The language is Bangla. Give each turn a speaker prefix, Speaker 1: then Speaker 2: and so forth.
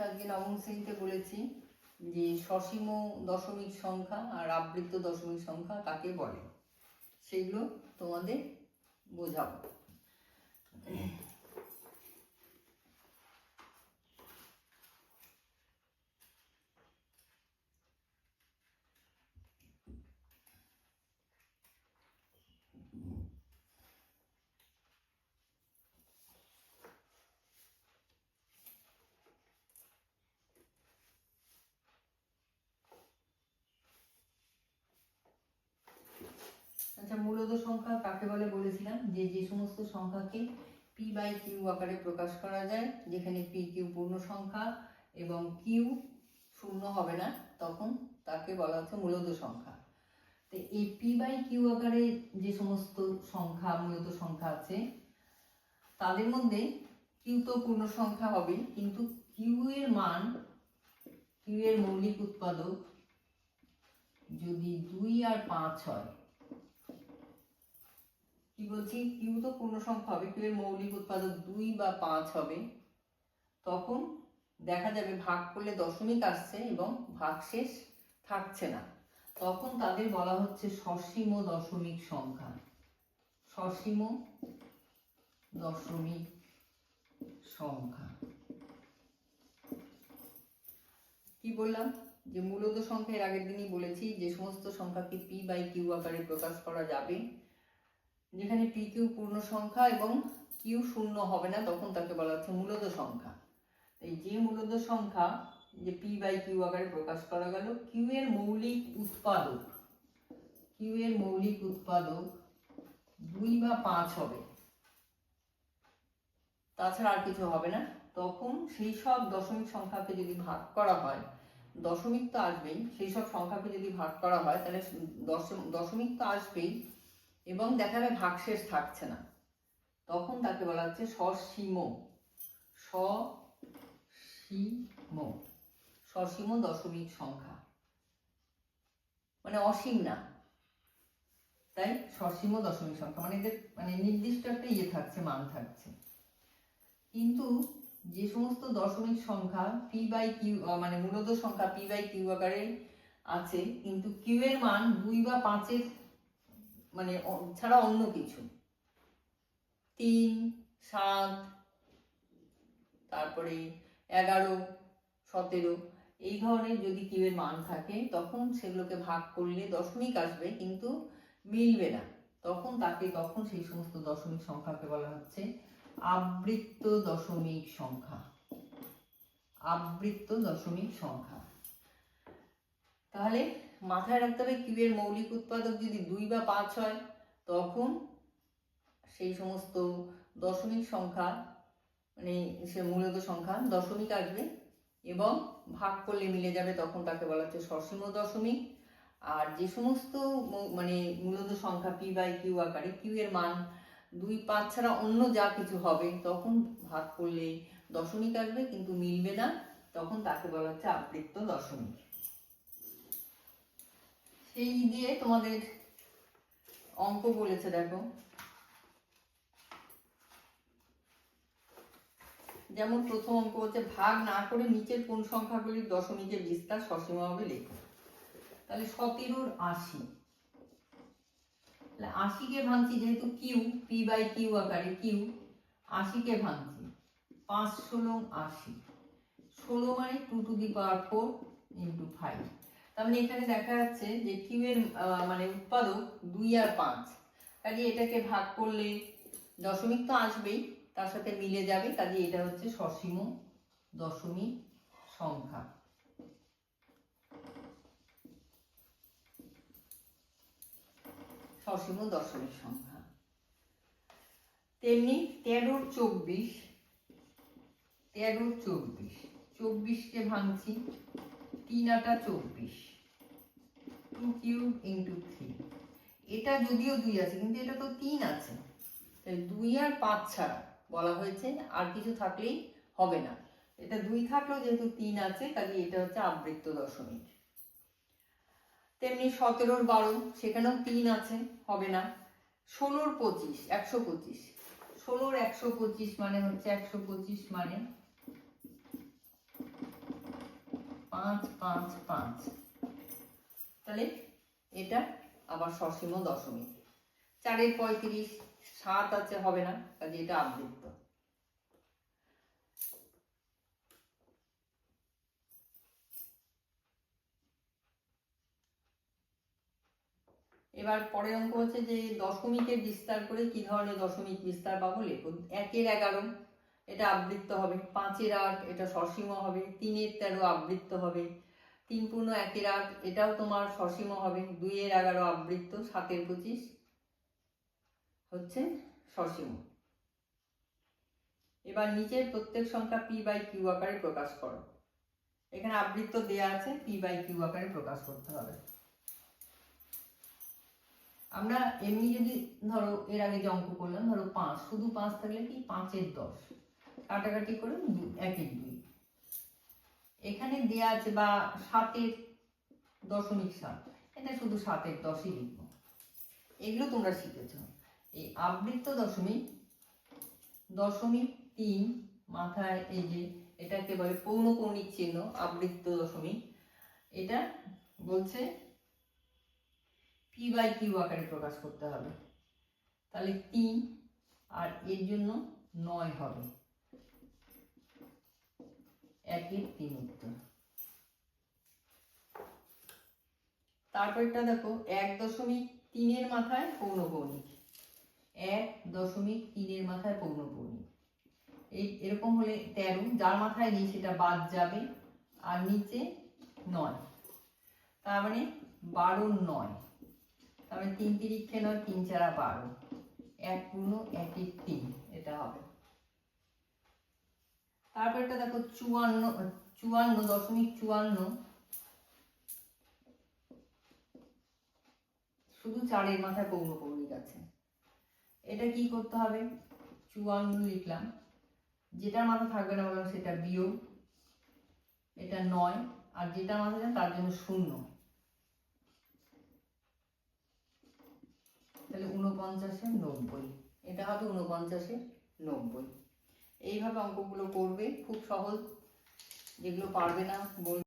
Speaker 1: আজকে নবম শ্রেণীতে বলেছি যে সসীম দশমিক সংখ্যা আর আবৃত্ত দশমিক সংখ্যা কাকে বলে? সেগুলো তোমাদের বোঝাবো। আচ্ছা মূলত সংখ্যা কাকে বলে বলেছিলাম? যে যে সমস্ত সংখ্যাকে পি বাই কিউ আকারে প্রকাশ করা যায়, যেখানে পি কিউ পূর্ণ সংখ্যা এবং কিউ শূন্য হবে না, তখন তাকে বলা হচ্ছে মূলত সংখ্যা। তো এই পি বাই কিউ আকারে যে সমস্ত সংখ্যা, মূলত সংখ্যা আছে, তাদের মধ্যে কিউ তো পূর্ণ সংখ্যা হবে কিন্তু কিউ এর মান কিউ এর মৌলিক উৎপাদক যদি দুই আর পাঁচ হয় কি বলছি? কিউ তো পূর্ণ সংখ্যা হবে কিউ এর মৌলিক উৎপাদক দুই বা পাঁচ হবে। তখন দেখা যাবে ভাগ করলে দশমিক আসছে এবং ভাগশেষ থাকছে না। তখন তাদের বলা হচ্ছে সসীম দশমিক সংখ্যা। সসীম দশমিক সংখ্যা। কি বললাম? যে মূলত সংখ্যা এর আগের দিনই বলেছি, যে সমস্ত সংখ্যাকে পি বাই কিউ আকারে প্রকাশ করা যাবে। যেখানে পি কিউ পূর্ণ সংখ্যা এবং কিউ শূন্য হবে না, তখন তাকে বলা হচ্ছে মূলত সংখ্যা। এই যে মূলত সংখ্যা, যে পি বাই কিউ আকারে প্রকাশ করা গেল কিউ এর মৌলিক উৎপাদক কিউ এর মৌলিক উৎপাদক দুই বা পাঁচ হবে। তাছাড়া আর কিছু হবে না। তখন সেই সব দশমিক সংখ্যাকে যদি ভাগ করা হয়, দশমিক তো আসবেই, সেই সব সংখ্যাকে যদি ভাগ করা হয়, তাহলে দশম- দশমিক তো আসবেই। এবং দেখা যাবে ভাগশেষ থাকছে না। তখন তাকে বলা হচ্ছে সসীম। সসীম। সসীম দশমিক সংখ্যা। মানে অসীম না। তাই সসীম দশমিক সংখ্যা। মানে এদের মানে নির্দিষ্ট একটা ইয়ে থাকছে, মান থাকছে। কিন্তু যে সমস্ত দশমিক সংখ্যা পি বাই কিউ মানে মূলত সংখ্যা পি বাই কিউ আকারে আছে, কিন্তু কিউ এর মান দুই বা পাঁচের মানে ছাড়া অন্য কিছু। তিন, সাত, তারপরে এগারো, সতেরো, এই ধরনের যদি কিউ এর মান থাকে, তখন সেগুলোকে ভাগ করলে দশমিক আসবে, কিন্তু মিলবে না। তখন তাকে তখন সেই সমস্ত দশমিক সংখ্যাকে বলা হচ্ছে আবৃত্ত দশমিক সংখ্যা। আবৃত্ত দশমিক সংখ্যা। তাহলে মাথায় রাখতে হবে কিউ এর মৌলিক উৎপাদক যদি দুই বা পাঁচ হয়, তখন সেই সমস্ত দশমিক সংখ্যা মানে সে মূলত সংখ্যা দশমিক আসবে এবং ভাগ করলে মিলে যাবে তখন তাকে বলা হচ্ছে সসীম দশমিক। আর যে সমস্ত মানে মূলত সংখ্যা পি বাই কিউ আকারে কিউ এর মান দুই পাঁচ ছাড়া অন্য যা কিছু হবে, তখন ভাগ করলে দশমিক আসবে, কিন্তু মিলবে না, তখন তাকে বলা হচ্ছে আবৃত্ত দশমিক। সেই দিয়ে তোমাদের অঙ্ক বলেছে, দেখো। যেমন প্রথম অঙ্ক হচ্ছে ভাগ না করে নিচের কোন সংখ্যাগুলির দশমিকের বিস্তার সসীমভাবে লেখো। তাহলে সতেরোর আশি। তাহলে আশিকে ভাঙছি যেহেতু কিউ পি বাই কিউ আকারে কিউ আশিকে ভাঙছি। পাঁচ ষোলো আশি। ষোলো মানে two to the power four into five তার মানে এখানে দেখা যাচ্ছে যে কিউ এর মানে উৎপাদক দুই আর পাঁচ। কাজে এটাকে ভাগ করলে দশমিক তো আসবেই, তার সাথে মিলে যাবে। কাজে এটা হচ্ছে সসীম দশমিক সংখ্যা। সসীম দশমিক সংখ্যা। তেমনি তেরোর চব্বিশ, তেরো চব্বিশ, চব্বিশকে ভাঙছি। তিন চব্বিশ। টু কিউব ইন্টু থ্রি এটা যদিও দুই আছে, কিন্তু এটা তো তিন আছে। তাই দুই আর পাঁচ ছাড়া বলা হয়েছে, আর কিছু থাকলেই হবে না। এটা দুই থাকলেও যেহেতু তিন আছে কাজে এটা হচ্ছে আবৃত্ত দশমিক। তেমনি সতেরোর বারো, সেখানেও তিন আছে, হবে না। ষোলোর পঁচিশ, একশো পঁচিশ। ষোলোর একশো পঁচিশ মানে হচ্ছে একশো পঁচিশ মানে পাঁচ পাঁচ পাঁচ। তাহলে এটা আবার সসীম দশমিক। চারের পঁয়ত্রিশ সাত আছে, হবে না, কাজে এটা আবৃত্ত। এবার পরের অঙ্ক হচ্ছে যে দশমিকের বিস্তার করে কি ধরনের দশমিক বিস্তার পাবো লেখো একের এগারো এটা আবৃত্ত হবে। পাঁচের আট, এটা সসীম হবে। তিনের তেরো আবৃত্ত হবে। তিন পূর্ণ একের আট, এটাও তোমার সসীম হবে। দুইয়ের এগারো আবৃত্ত, সাতের পঁচিশ হচ্ছে সসীম। এবার নিচের প্রত্যেক সংখ্যা পি বাই কিউ আকারে প্রকাশ করো। এখানে আবৃত্ত দেয়া আছে, পি বাই কিউ আকারে প্রকাশ করতে হবে। আমরা এমনি যদি ধরো, এর আগে যে অঙ্ক করলাম, ধরো পাঁচ। শুধু পাঁচ থাকলে কি? পাঁচের দশ। কাটাকাটি করে একের দুই। এখানে দেয়া আছে বা সাতের দশমিক সাত। এটা শুধু সাতের দশই লিখব। এগুলো তোমরা শিখেছ। এই আবৃত্ত দশমিক দশমিক তিন মাথায় এই যে এটাকে বলে পৌনকৌণিক চিহ্ন, আবৃত্ত দশমিক, এটা বলছে পি বাই কিউ আকারে প্রকাশ করতে হবে। তাহলে তিন আর এর জন্য নয় হবে। একের তিন তারপরটা দেখো, এক দশমিক তিনের মাথায় পৌনকৌণিক এক দশমিক তিনের মাথায় পৌনকৌণিক এই এরকম হলে তেরো, যার মাথায় নেই সেটা বাদ যাবে, আর নিচে নয়। তার মানে বারো নয়। তাহলে তিন তিরিক্ষে নয়, তিন চারা বারো। এক পূর্ণ, একের তিন, এটা হবে। তারপর এটা দেখো চুয়ান্ন চুয়ান্ন, দশমিক চুয়ান্ন। শুধু চারের মাথায় পৌনকৌণিক আছে। এটা কি করতে হবে? চুয়ান্ন লিখলাম। যেটার মাথা থাকবে না বললাম সেটা বিয়োগ। এটা নয়। আর যেটা মাথা যায় তার জন্য শূন্য। তাহলে উনপঞ্চাশে নব্বই। এটা হবে উনপঞ্চাশে নব্বই। এইভাবে অঙ্কগুলো করবে। খুব সহজ। যেগুলো পারবে না বল